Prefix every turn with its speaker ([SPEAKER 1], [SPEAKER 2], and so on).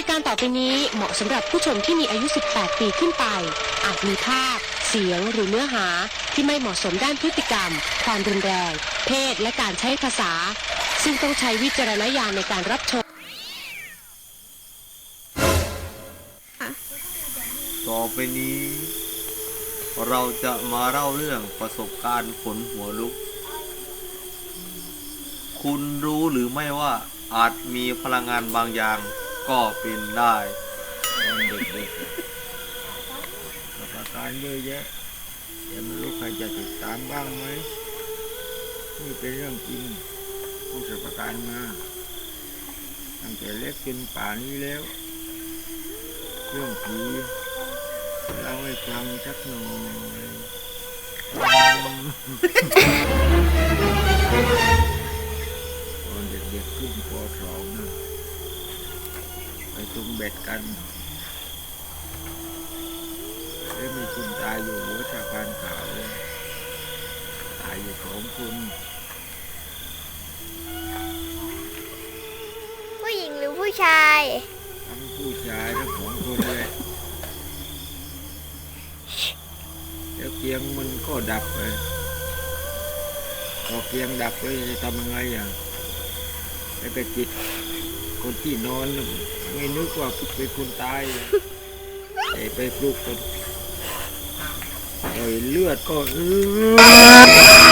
[SPEAKER 1] ายการต่อไปนี้เหมาะสำหรับผู้ชมที่มีอายุ 18 ปีขึ้นไป อาจมีภาพ เสียงหรือเนื้อหาที่ไม่เหมาะสมด้านพฤติกรรม ความรุนแรง เพศ และการใช้ภาษา ซึ่งต้องใช้วิจารณญาณในการรับชม
[SPEAKER 2] ต่อไปนี้ เราจะมาเล่าเรื่องประสบการณ์ขนหัวลุก คุณรู้หรือไม่ว่าอาจมีพลังงานบางอย่าง ก็เป็นได้
[SPEAKER 3] ตอนเด็กๆกับอาการเยอะแยะแต่ไม่รู้ใครจะติดตามบ้างไหมนี่เป็นเรื่องจริงผู้ประสบการณ์มาตั้งแต่เล็กจนป่านี้แล้ว เรื่องผีเล่าให้ฟังสักหน่อยตอนเด็กๆขึ้นปสองนะ ไปตุงเบ็ดกันแล้วมีคนตายอยู่หัวสะพานขาวตายอยู่สองคน
[SPEAKER 4] ผู้หญิงหรือผู้ชาย
[SPEAKER 3] ทั้งผู้ชายทั้งสองคนเลยแล้วเกียงมันก็ดับไปพอเกียงดับไปจะทำยังไงอะ แล้วไปจิตคนที่นอนไม่นึกว่าเป็นคนตายไปไปปลุกกันเลือดก็อื้อ